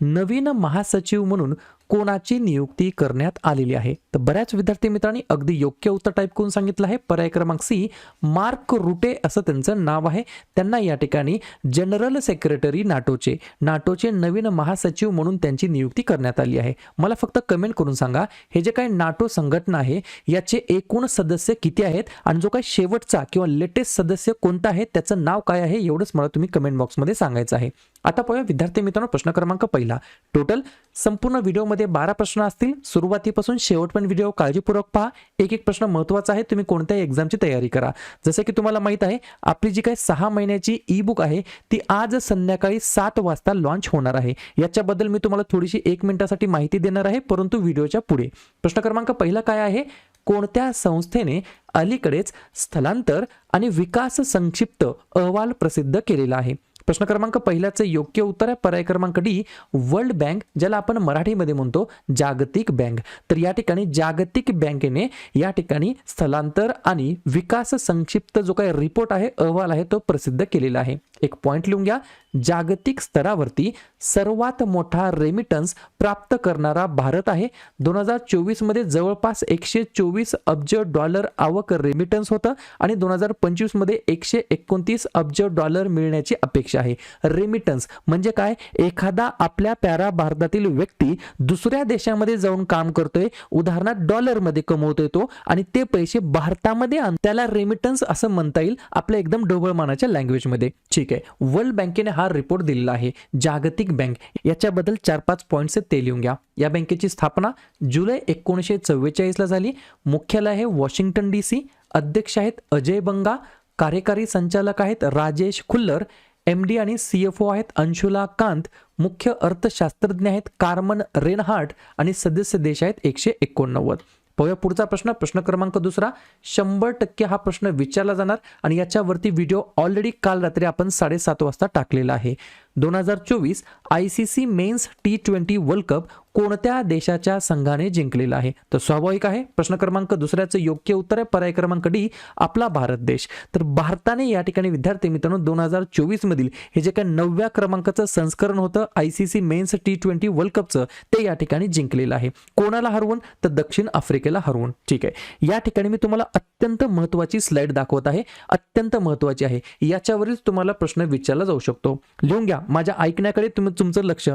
नवीन महासचिव म्हणून कोणाची नियुक्ती करण्यात आलेली आहे? तर बऱ्याच विद्यार्थी मित्रांनी अगदी योग्य उत्तर टाईप करून सांगितलं आहे. पर्याय क्रमांक सी मार्क रुटे असं त्यांचं नाव आहे. त्यांना या ठिकाणी जनरल सेक्रेटरी नाटोचे नाटोचे नवीन महासचिव म्हणून त्यांची नियुक्ती करण्यात आली आहे. मला फक्त कमेंट करून सांगा हे जे काही नाटो संघटना आहे याचे एकूण सदस्य किती आहेत? आणि जो काही शेवटचा किंवा लेटेस्ट सदस्य कोणता आहे? त्याचं नाव काय आहे? एवढंच मला तुम्ही कमेंट बॉक्समध्ये सांगायचं आहे. आता पाहूया विद्यार्थी मित्रांनो प्रश्न क्रमांक पहिला. टोटल संपूर्ण व्हिडिओमध्ये बारा प्रश्न असतील. सुरुवातीपासून शेवटपर्यंत व्हिडिओ काळजीपूर्वक पहा. एक एक प्रश्न महत्त्वाचा आहे. तुम्ही कोणत्याही एक्झामची तयारी करा. जसं की तुम्हाला माहीत आहे आपली जी काही सहा महिन्याची ई बुक आहे ती आज संध्याकाळी सात वाजता लॉन्च होणार आहे. याच्याबद्दल मी तुम्हाला थोडीशी एक मिनिटासाठी माहिती देणार आहे परंतु व्हिडिओच्या पुढे. प्रश्न क्रमांक पहिला काय आहे? कोणत्या संस्थेने अलीकडेच स्थलांतर आणि विकास संक्षिप्त अहवाल प्रसिद्ध केलेला आहे? प्रश्न क्रमांक पहिल्याचं योग्य उत्तर आहे. पर्याय क्रमांक डी वर्ल्ड बँक ज्याला आपण मराठीमध्ये म्हणतो जागतिक बँक. तर या ठिकाणी जागतिक बँकेने या ठिकाणी स्थलांतर आणि विकास संक्षिप्त जो काही रिपोर्ट आहे अहवाल आहे तो प्रसिद्ध केलेला आहे. एक पॉइंट लिहून घ्या. जागतिक स्तरावरती सर्वात मोठा रेमिटन्स प्राप्त करणारा भारत आहे. दोन हजार चोवीसमध्ये जवळपास एकशे चोवीस अब्ज डॉलर आवक रेमिटन्स होतं आणि दोन हजार पंचवीसमध्ये एकशे एकोणतीस अब्ज डॉलर मिळण्याची अपेक्षा आहे. रेमिटन्स म्हणजे काय? एखादा आपल्या प्यारा भारतातील व्यक्ती दुसऱ्या देशामध्ये जाऊन काम करतोय उदाहरणार्थ डॉलरमध्ये कमवतोय तो आणि ते पैसे भारतामध्ये त्याला रेमिटन्स असं म्हणता येईल आपल्या एकदम ढोबळमानाच्या लँग्वेजमध्ये ठीक आहे? वर्ल्ड बँकेने हा रिपोर्ट दिलेला आहे. जागतिक बँक. याच्याबद्दल चार पाच पॉईंट्स आहेत ते लिहून घ्या. या बँकेची स्थापना जुलै एकोणीसशे चव्वेचाळीसला झाली. मुख्यालय आहे वॉशिंग्टन डी सी. अध्यक्ष आहेत अजय बंगा. कार्यकारी संचालक आहेत राजेश खुल्लर. एम डी आणि सी एफ ओ आहेत अंशुला कांत. मुख्य अर्थशास्त्रज्ञ आहेत कार्मन रेनहार्ट. आणि सदस्य देश आहेत एकशे एकोणनव्वद. पाहूया पुढचा प्रश्न. प्रश्न क्रमांक दुसरा शंभर टक्के हा प्रश्न विचारला जाणार आणि याच्यावरती व्हिडिओ ऑलरेडी काल रात्री आपण साडेसात वाजता टाकलेला आहे. दोन हजार चोवीस I C C men's T twenty world cup कोणत्या देशाच्या संघाने जिंकलेला आहे? तर स्वाभाविक आहे प्रश्न क्रमांक दुसऱ्याचं योग्य उत्तर आहे. पर्याय क्रमांक डी आपला भारत देश. तर भारताने या ठिकाणी विद्यार्थी मित्रांनो दोन हजार चोवीस मधील हे जे काही नवव्या क्रमांकाचं संस्करण होतं I C C men's T twenty world कपचं ते या ठिकाणी जिंकलेलं आहे. कोणाला हरवून? तर दक्षिण आफ्रिकेला हरवून. ठीक आहे. या ठिकाणी मी तुम्हाला अत्यंत महत्वाची स्लाइड दाखवत आहे. अत्यंत महत्वाची आहे. याच्यावरील तुम्हाला प्रश्न विचारला जाऊ शकतो. लिहून घ्या. माझ्या ऐकण्याकडे तुम्ही तुमचं लक्ष.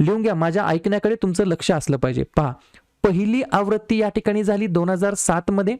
लिहून घ्या माझ्या ऐकण्याकडे तुमचं लक्ष असलं पाहिजे. पहा पहिली आवृत्ती या ठिकाणी झाली दोन हजार सातमध्ये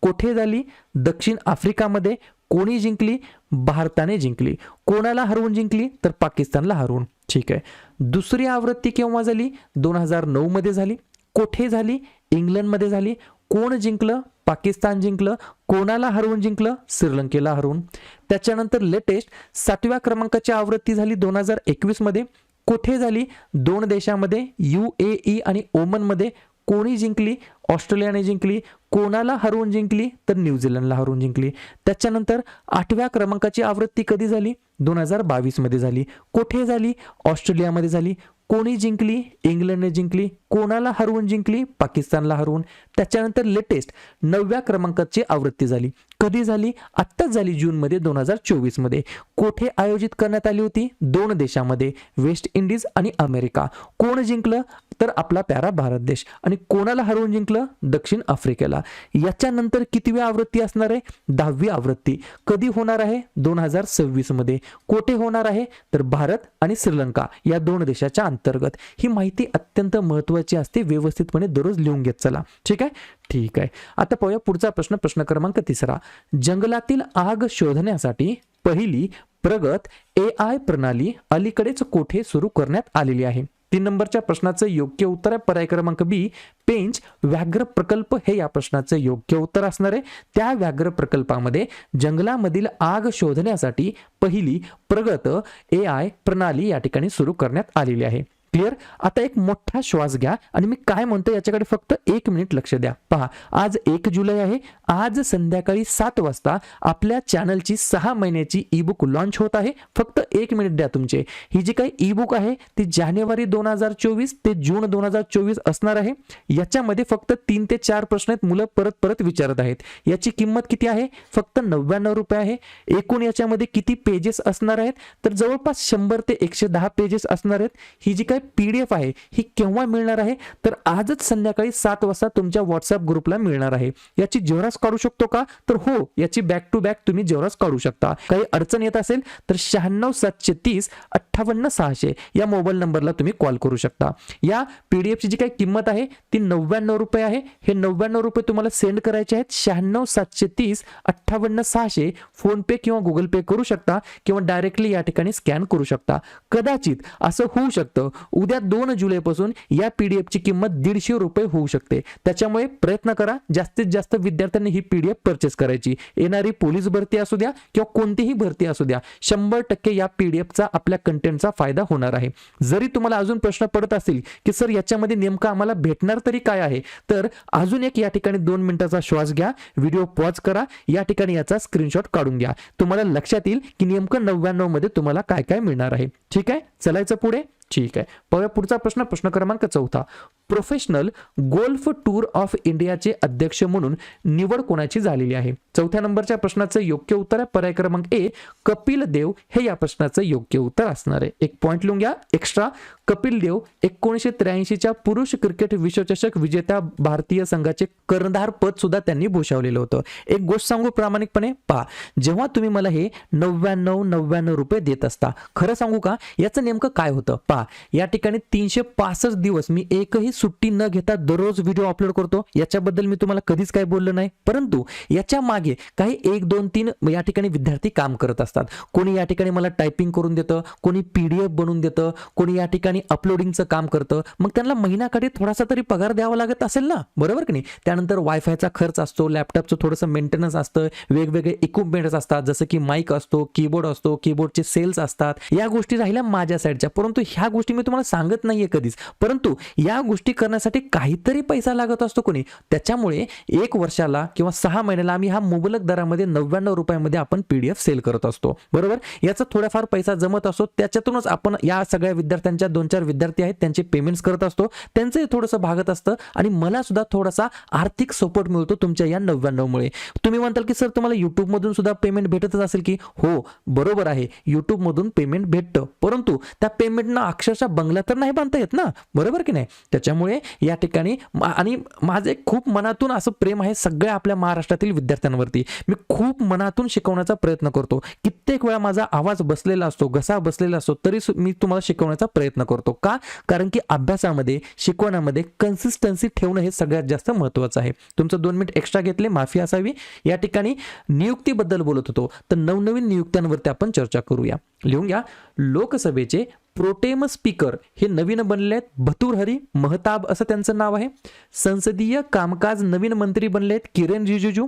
कोठे झाली? दक्षिण आफ्रिकामध्ये. कोणी जिंकली? भारताने जिंकली. कोणाला हरवून जिंकली? तर पाकिस्तानला हरवून. ठीक आहे. दुसरी आवृत्ती केव्हा झाली? दोन हजार नऊमध्ये झाली. कोठे झाली? इंग्लंडमध्ये झाली. कोण जिंकलं? पाकिस्तान जिंकलं कोणाला हरवून जिंकलं? श्रीलंकेला हरवून. त्याच्यानंतर लेटेस्ट सातव्या क्रमांकाची आवृत्ती झाली दोन हजार एकवीसमध्ये कुठे झाली? दोन देशामध्ये यू ए ई आणि ओमनमध्ये. कोणी जिंकली? ऑस्ट्रेलियाने जिंकली. कोणाला हरवून जिंकली? तर न्यूझीलंडला हरवून जिंकली. त्याच्यानंतर आठव्या क्रमांकाची आवृत्ती कधी झाली? दोन हजार बावीसमध्ये झाली. कुठे झाली? ऑस्ट्रेलियामध्ये झाली. कोणी जिंकली? इंग्लंडने जिंकली. कोणाला हरवून जिंकली? पाकिस्तानला हरवून. त्याच्यानंतर लेटेस्ट नवव्या क्रमांकाची आवृत्ती झाली. कधी झाली? आत्ताच झाली जूनमध्ये दोन हजार चोवीसमध्ये. कोठे आयोजित करण्यात आली होती? दोन देशामध्ये. वेस्ट इंडिज आणि अमेरिका. कोण जिंकलं? तर आपला प्यारा भारत देश. आणि कोणाला हरवून जिंकलं? दक्षिण आफ्रिकेला. याच्यानंतर कितवी आवृत्ती असणार आहे? दहावी आवृत्ती. कधी होणार आहे? दोन हजार सव्वीसमध्ये. कोठे होणार आहे? तर भारत आणि श्रीलंका या दोन देशाच्या अंतर्गत. ही माहिती अत्यंत महत्वाची असते. व्यवस्थितपणे दररोज लिहून घेत चला. ठीक आहे? ठीक आहे. आता पाहूया पुढचा प्रश्न. प्रश्न क्रमांक तिसरा. जंगलातील आग शोधण्यासाठी पहिली प्रगत ए आय प्रणाली अलीकडेच कोठे सुरू करण्यात आलेली आहे? तीन नंबरच्या प्रश्नाचं योग्य उत्तर आहे. पर्याय क्रमांक बी पेंच व्याघ्र प्रकल्प हे या प्रश्नाचं योग्य उत्तर असणार आहे. त्या व्याघ्र प्रकल्पामध्ये जंगलामधील आग शोधण्यासाठी पहिली प्रगत ए आय प्रणाली या ठिकाणी सुरू करण्यात आलेली आहे. क्लिअर? आता एक मोठा श्वास घ्या आणि मी काय म्हणतो याच्याकडे फक्त एक मिनिट लक्ष द्या. पहा आज एक जुलै आहे. आज संध्याकाळी सात वाजता आपल्या चॅनलची सहा महिन्याची ई बुक लॉन्च होत आहे. फक्त एक मिनिट द्या तुमचे. ही जी काही ई बुक आहे ती जानेवारी दोन हजार चोवीस ते जून दोन हजार चोवीस असणार आहे. याच्यामध्ये फक्त तीन ते चार प्रश्न आहेत. मुलं परत परत विचारत आहेत. याची किंमत किती आहे? फक्त नव्याण्णव रुपये आहे. एकूण याच्यामध्ये किती पेजेस असणार आहेत? तर जवळपास शंभर ते एकशे दहा पेजेस असणार आहेत. ही जी काही पीडीएफ आहे ही केव्हा मिळणार आहे? तर आजच संध्याकाळी सात वाजता तुमच्या व्हॉट्सअप ग्रुपला मिळणार आहे. याची जेवरास काढू शकतो का? तर हो याची बॅक टू बॅक तुम्ही जेवरास काढू शकता. काही अडचण येत असेल तर शहाण्णव सातशे तीस अठ्ठावन्न सहाशे या मोबाईल नंबरला तुम्ही कॉल करू शकता. या पीडीएफची जी काही किंमत आहे ती नव्याण्णव रुपये आहे. हे नव्याण्णव रुपये तुम्हाला सेंड करायचे आहेत. शहाण्णव सातशे तीस अठ्ठावन्न सहाशे फोन पे किंवा गुगल पे करू शकता किंवा डायरेक्टली या ठिकाणी स्कॅन करू शकता. कदाचित असं होऊ शकतं. उद्या दोन जुलैपासून या पीडीएफची किंमत दीडशे रुपये होऊ शकते. त्याच्यामुळे प्रयत्न करा जास्तीत जास्त विद्यार्थ्यांनी ही पीडीएफ परचेस करायची. येणारी पोलीस भरती असू द्या किंवा कोणतीही भरती असू द्या शंभर टक्के या पीडीएफचा आपल्या कंटेंटचा फायदा होणार आहे. जरी तुम्हाला अजून प्रश्न पडत असतील की सर याच्यामध्ये नेमकं आम्हाला भेटणार तरी काय आहे? तर अजून एक या ठिकाणी दोन मिनिटाचा श्वास घ्या व्हिडिओ पॉज करा या ठिकाणी याचा स्क्रीनशॉट काढून घ्या. तुम्हाला लक्षात येईल की नेमकं नव्याण्णवमध्ये तुम्हाला काय काय मिळणार आहे. ठीक आहे? चलायचं पुढे. ठीक आहे. बघा पुढचा प्रश्न प्रश्न क्रमांक चौथा. प्रोफेशनल गोल्फ टूर ऑफ इंडियाचे अध्यक्ष म्हणून निवड कोणाची झालेली आहे? चौथ्या नंबरच्या प्रश्नाचं योग्य उत्तर आहे. पर्याय क्रमांक ए कपिल देव. हे या प्रश्नाचं योग्य उत्तर असणार आहे. एक पॉईंट लिहून घ्या. एक्स्ट्रा कपिल देव एकोणीसशे त्र्याऐंशीच्या पुरुष क्रिकेट विश्वचषक विजेत्या भारतीय संघाचे कर्णधार पद सुद्धा त्यांनी भूषवलेलं होतं. एक गोष्ट सांगू प्रामाणिकपणे? पहा. जेव्हा तुम्ही मला हे नव्याण्णव नव्याण्णव रुपये देत असता खरं सांगू का? याचं नेमकं काय होतं? पहा. या ठिकाणी तीनशे पासष्ट दिवस मी एकही सुट्टी न घेता दररोज व्हिडिओ अपलोड करतो. याच्याबद्दल मी तुम्हाला कधीच काही बोललो नाही. परंतु याच्या मागे काही एक दोन तीन या ठिकाणी विद्यार्थी काम करत असतात. कोणी या ठिकाणी मला टायपिंग करून देतं कोणी पीडीएफ बनवून देतं कोणी या ठिकाणी अपलोडिंगचं काम करतं. मग त्यांना महिन्याकडे थोडासा तरी पगार द्यावा लागत असेल ना? बरोबर की नाही? त्यानंतर वायफायचा खर्च असतो लॅपटॉपचं थोडंसं मेंटेनन्स असतं वेगवेगळे इक्विपमेंट्स असतात जसं की माईक असतो कीबोर्ड असतो कीबोर्डचे सेल्स असतात. या गोष्टी राहिल्या माझ्या साईडच्या परंतु ह्या गोष्टी मी तुम्हाला सांगत नाहीये कधीच. परंतु या गोष्टी करण्यासाठी काहीतरी पैसा लागत असतो कोणी. त्याच्यामुळे एक वर्षाला किंवा सहा महिन्याला आम्ही हा मुबलक दरामध्ये नव्याण्णव रुपयामध्ये आपण पीडीएफ सेल करत असतो. बरोबर? याचा थोडाफार पैसा जमत असतो त्याच्यातूनच आपण या सगळ्या विद्यार्थ्यांच्या दोन चार विद्यार्थी आहेत त्यांचे पेमेंट्स करत असतो. त्यांचंही थोडंसं भागत असतं आणि मला सुद्धा थोडासा आर्थिक सपोर्ट मिळतो तुमच्या या नव्याण्णवमुळे तुम्ही म्हणताल की सर तुम्हाला युट्यूबमधून सुद्धा पेमेंट भेटतच असेल की? हो बरोबर आहे. युट्यूबमधून पेमेंट भेटतं. परंतु त्या पेमेंटनं अक्षरशः बंगला तर नाही बांधता येत ना? बरोबर की नाही? त्याच्यामुळे या ठिकाणी आणि माझं एक खूप मनातून असं प्रेम आहे सगळ्या आपल्या महाराष्ट्रातील विद्यार्थ्यांवरती. मी खूप मनातून शिकवण्याचा प्रयत्न करतो. कित्येक वेळा माझा आवाज बसलेला असतो घसा बसलेला असतो तरी मी तुम्हाला शिकवण्याचा प्रयत्न करतो. का? कारण की अभ्यासामध्ये शिकवण्यामध्ये कन्सिस्टन्सी ठेवणं हे सगळ्यात जास्त महत्त्वाचं आहे. तुमचं दोन मिनिट एक्स्ट्रा घेतले माफी असावी. या ठिकाणी नियुक्तीबद्दल बोलत होतो. तर नवनवीन नियुक्त्यांवरती आपण चर्चा करूया. लिहून घ्या. लोकसभेचे प्रोटेम स्पीकर हे नवीन बनले आहेत भतुरहरी महताब असं त्यांचं नाव आहे. संसदीय कामकाज नवीन मंत्री बनले आहेत किरण रिजिजू.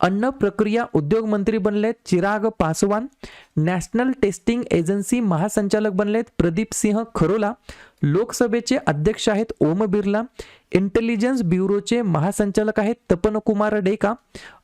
अन्न प्रक्रिया उद्योग मंत्री बनले आहेत Chirag Paswan. National testing agency महासंचालक बनले आहेत प्रदीप सिंह खरोला. लोकसभेचे अध्यक्ष आहेत ओम बिर्ला. इंटेलिजन्स ब्युरोचे महासंचालक आहेत तपन कुमार डेका.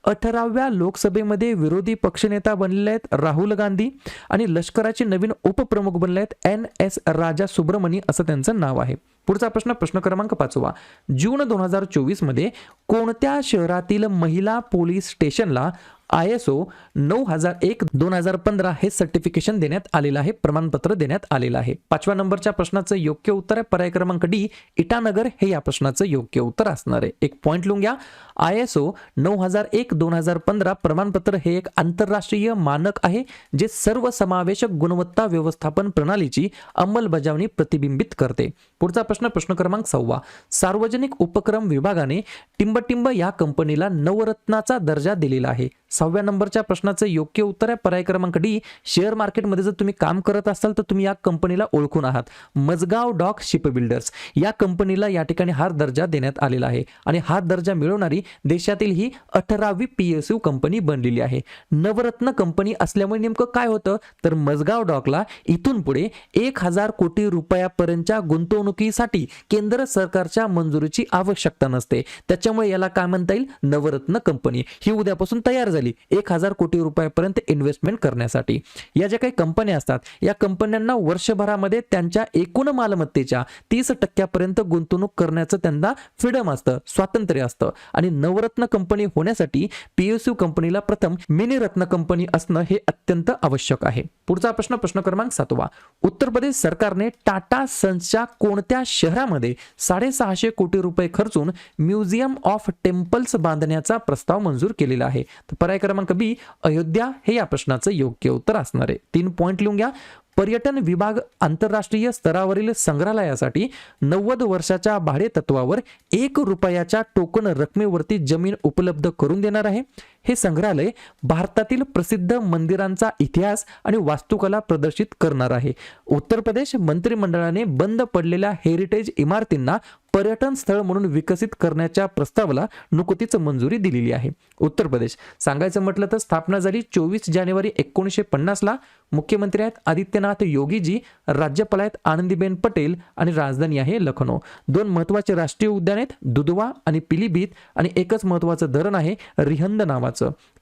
अठराव्या लोकसभेमध्ये विरोधी पक्षनेता बनलेले आहेत राहुल गांधी आणि लष्कराचे नवीन उपप्रमुख बनले आहेत एन एस राजा सुब्रमणी असं त्यांचं नाव आहे. पुढचा प्रश्न प्रश्न क्रमांक पाचवा. जून दोन हजार चोवीसमध्ये कोणत्या शहरातील महिला पोलीस स्टेशनला आय एस ओ नऊ हजार एक दोन हजार पंधरा हे सर्टिफिकेशन देण्यात आलेलं आहे प्रमाणपत्र देण्यात आलेलं आहे. पाचव्या नंबरच्या प्रश्नाचं योग्य उत्तर आहे पर्याय क्रमांक डी इटानगर हे या प्रश्नाचं योग्य उत्तर असणार आहे. एक पॉईंट लिहून घ्या. आय एस ओ नऊ हजार एक दोन हजार पंधरा प्रमाणपत्र हे एक आंतरराष्ट्रीय मानक आहे जे सर्वसमावेशक गुणवत्ता व्यवस्थापन प्रणालीची अंमलबजावणी प्रतिबिंबित करते. पुढचा प्रश्न प्रश्न क्रमांक सव्वा सार्वजनिक उपक्रम विभागाने टिंबटिंब या कंपनीला नवरत्नाचा दर्जा दिलेला आहे. सहाव्या नंबरच्या प्रश्नाचं योग्य उत्तर आहे. पर्याय क्रमांक डी शेअर मार्केटमध्ये जर तुम्ही काम करत असाल तर तुम्ही या कंपनीला ओळखून आहात. Mazagon dock ship builders. या कंपनीला या ठिकाणी हा दर्जा देण्यात आलेला आहे आणि हा दर्जा मिळवणारी देशातील ही अठरावी पी एस यू कंपनी बनलेली आहे. नवरत्न कंपनी असल्यामुळे नेमकं काय होतं? तर मजगाव डॉकला इथून पुढे एक हजार कोटी रुपयापर्यंतच्या गुंतवणुकीसाठी केंद्र सरकारच्या मंजुरीची आवश्यकता नसते. त्याच्यामुळे याला काय म्हणता येईल? नवरत्न कंपनी. ही उद्यापासून तयार झाली. झाली एक हजार कोटी रुपयापर्यंत इन्व्हेस्टमेंट करण्यासाठी. या ज्या काही कंपन्या असतात या कंपन्यांना वर्षभरामध्ये त्यांच्या एकूण मालमत्तेच्या तीस टक्क्यापर्यंत गुंतवणूक करण्याचं त्यांना फ्रीडम असतं स्वातंत्र्य असतं. आणि नवरत्न कंपनी होण्यासाठी पीएसयू कंपनीला प्रथम मिनी रत्न कंपनी असणं हे अत्यंत आवश्यक आहे. पुढचा प्रश्न प्रश्न क्रमांक सातवा. उत्तर प्रदेश सरकारने टाटा सन्सच्या कोणत्या शहरामध्ये साडेसहाशे कोटी रुपये खर्चून म्युझियम ऑफ टेम्पल्स बांधण्याचा प्रस्ताव मंजूर केलेला आहे. तर पर्याय क्रमांक बी अयोध्या हे या प्रश्नाचं योग्य उत्तर असणार आहे. तीन पॉईंट लिहून घ्या. पर्यटन विभाग आंतरराष्ट्रीय स्तरावरील संग्रहालयासाठी नव्वद वर्षाच्या भाडे तत्वावर एक रुपयाच्या टोकन रकमेवरती जमीन उपलब्ध करून देणार आहे. हे संग्रहालय भारतातील प्रसिद्ध मंदिरांचा इतिहास आणि वास्तुकला प्रदर्शित करणार आहे. उत्तर प्रदेश मंत्रिमंडळाने बंद पडलेल्या हेरिटेज इमारतींना पर्यटन स्थळ म्हणून विकसित करण्याच्या प्रस्तावाला नुकतीच मंजुरी दिलेली आहे. उत्तर प्रदेश सांगायचं म्हटलं तर स्थापना झाली चोवीस जानेवारी एकोणीसशे पन्नासला मुख्यमंत्री आहेत आदित्यनाथ योगीजी राज्यपाल आहेत आनंदीबेन पटेल आणि राजधानी आहे लखनौ. दोन महत्त्वाचे राष्ट्रीय उद्यान आहेत दुधवा आणि पिलीभीत आणि एकच महत्वाचं धरण आहे रिहंद नावाचं.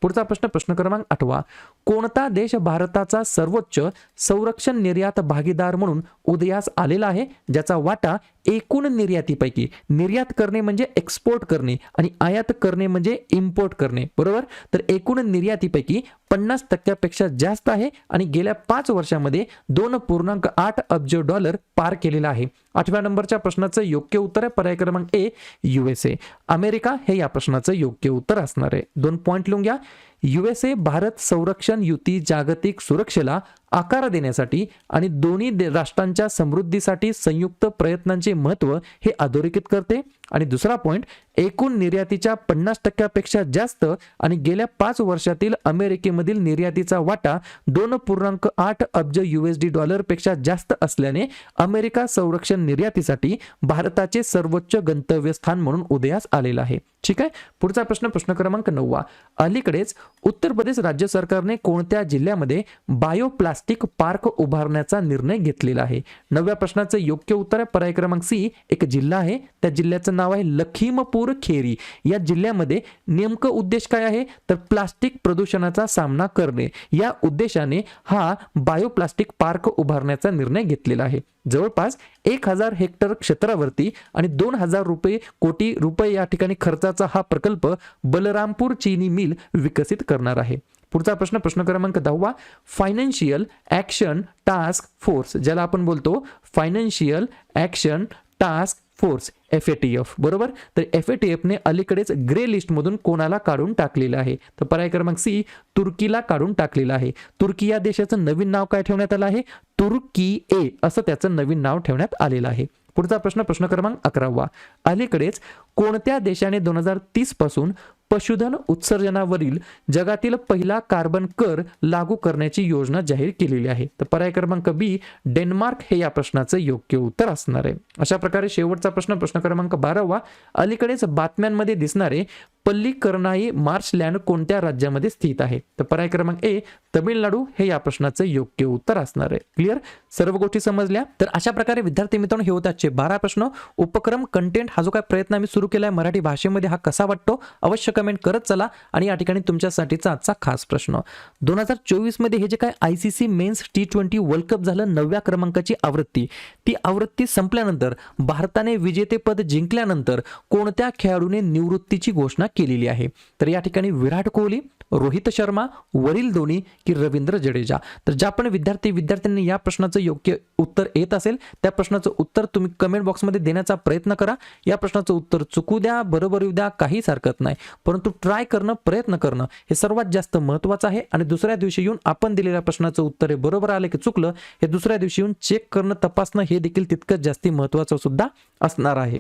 पुढचा प्रश्न प्रश्न क्रमांक आठवा. कोणता देश भारताचा सर्वोच्च संरक्षण निर्यात भागीदार म्हणून उदयास आलेला आहे? ज्याचा वाटा एकूण निर्यातीपैकी निर्यात करणे म्हणजे एक्सपोर्ट करणे आणि आयात करणे म्हणजे इम्पोर्ट करणे. बरोबर? तर एकूण निर्यातीपैकी पन्नास टक्क्यापेक्षा जास्त आहे आणि गेल्या पाच वर्षामध्ये दोन पूर्णांक आठ अब्ज डॉलर पार केलेला आहे. आठव्या नंबरच्या प्रश्नाचं योग्य उत्तर आहे. पर्याय क्रमांक ए युएसए अमेरिका हे या प्रश्नाचं योग्य उत्तर असणार आहे. दोन पॉईंट लिहून घ्या. युएसए भारत संरक्षण युती जागतिक सुरक्षेला आकार देण्यासाठी आणि दोन्ही दे- राष्ट्रांच्या समृद्धीसाठी संयुक्त प्रयत्नांचे महत्त्व हे अधोरेखित करते. आणि दुसरा पॉईंट एकूण निर्यातीच्या पन्नास टक्क्यापेक्षा जास्त आणि गेल्या पाच वर्षातील अमेरिकेमधील निर्यातीचा वाटा दोन पूर्णांक आठ अब्ज युएसडी डॉलरपेक्षा जास्त असल्याने अमेरिका संरक्षण निर्यातीसाठी भारताचे सर्वोच्च गंतव्यस्थान म्हणून उदयास आलेलं आहे. ठीक आहे? पुढचा प्रश्न प्रश्न क्रमांक नववा. अलीकडेच उत्तर प्रदेश राज्य सरकारने कोणत्या जिल्ह्यामध्ये बायोप्लास्टिक पार्क उभारण्याचा निर्णय घेतलेला आहे? नवव्या प्रश्नाचं योग्य उत्तर आहे. पर्याय क्रमांक सी एक जिल्हा आहे. त्या जिल्ह्याचं नाव आहे लखीमपूर खेरी. या जिल्ह्यामध्ये नेमकं उद्देश काय आहे? तर प्लास्टिक प्रदूषणाचा सामना करणे. या उद्देशाने हा बायोप्लास्टिक पार्क उभारण्याचा निर्णय घेतलेला आहे. जवळपास एक हजार हेक्टर क्षेत्रावरती आणि दोन हजार रुपये कोटी रुपये या ठिकाणी खर्चाचा हा प्रकल्प बलरामपूर चिनी मिल विकसित करणार आहे. पुढचा प्रश्न प्रश्न क्रमांक दहावा फायनान्शियल ॲक्शन टास्क फोर्स ज्याला आपण बोलतो financial action task force F A T F बरोबर? तर एफ ए टी एफने अलीकडेच ग्रे लिस्टमधून कोणाला काढून टाकलेलं आहे? तर पर्याय क्रमांक सी तुर्कीला काढून टाकलेलं आहे. तुर्की या देशाचं नवीन नाव काय ठेवण्यात आलं आहे? तुर्की ए असं त्याचं नवीन नाव ठेवण्यात आलेलं आहे. पुढचा प्रश्न प्रश्न क्रमांक अकरावा. अलीकडेच कोणत्या देशाने दोन हजार तीसपासून पशुधन उत्सर्जनावरील जगातील पहिला कार्बन कर लागू करण्याची योजना जाहीर केलेली आहे. तर पर्याय क्रमांक बी डेन्मार्क हे या प्रश्नाचं योग्य उत्तर असणार आहे. अशा प्रकारे शेवटचा प्रश्न प्रश्न क्रमांक बारावा अलीकडेच बातम्यांमध्ये दिसणारे पल्लीकरणाई मार्शलँड कोणत्या राज्यामध्ये स्थित आहे? तर पर्याय क्रमांक ए तमिळनाडू हे या प्रश्नाचं योग्य उत्तर असणार आहे. क्लिअर सर्व गोष्टी समजल्या? तर अशा प्रकारे विद्यार्थी मित्रांनो हे होते आजचे बारा प्रश्न. उपक्रम कंटेंट हा जो काय प्रयत्न आम्ही सुरू केला आहे मराठी भाषेमध्ये हा कसा वाटतो? अवश्य कमेंट करत चला आणि या ठिकाणी तुमच्यासाठीचा आजचा खास प्रश्न. दोन हजार चोवीसमध्ये हे जे काय I C C men's T twenty world cup झालं नवव्या क्रमांकाची आवृत्ती. ती आवृत्ती संपल्यानंतर भारताने विजेतेपद जिंकल्यानंतर कोणत्या खेळाडूने निवृत्तीची घोषणा केलेली आहे? तर या ठिकाणी विराट कोहली रोहित शर्मा वरील धोनी की रवींद्र जडेजा. तर ज्या पण विद्यार्थी विद्यार्थ्यांनी या प्रश्नाचं योग्य उत्तर येत असेल त्या प्रश्नाचं उत्तर तुम्ही कमेंट बॉक्समध्ये देण्याचा प्रयत्न करा. या प्रश्नाचं उत्तर चुकू द्या बरोबर येऊ द्या काहीच हरकत नाही. परंतु ट्राय करणं प्रयत्न करणं हे सर्वात जास्त महत्त्वाचं आहे. आणि दुसऱ्या दिवशी येऊन आपण दिलेल्या प्रश्नाचं उत्तर हे बरोबर आलं की चुकलं हे दुसऱ्या दिवशी येऊन चेक करणं तपासणं हे देखील तितकंच जास्ती महत्त्वाचं सुद्धा असणार आहे.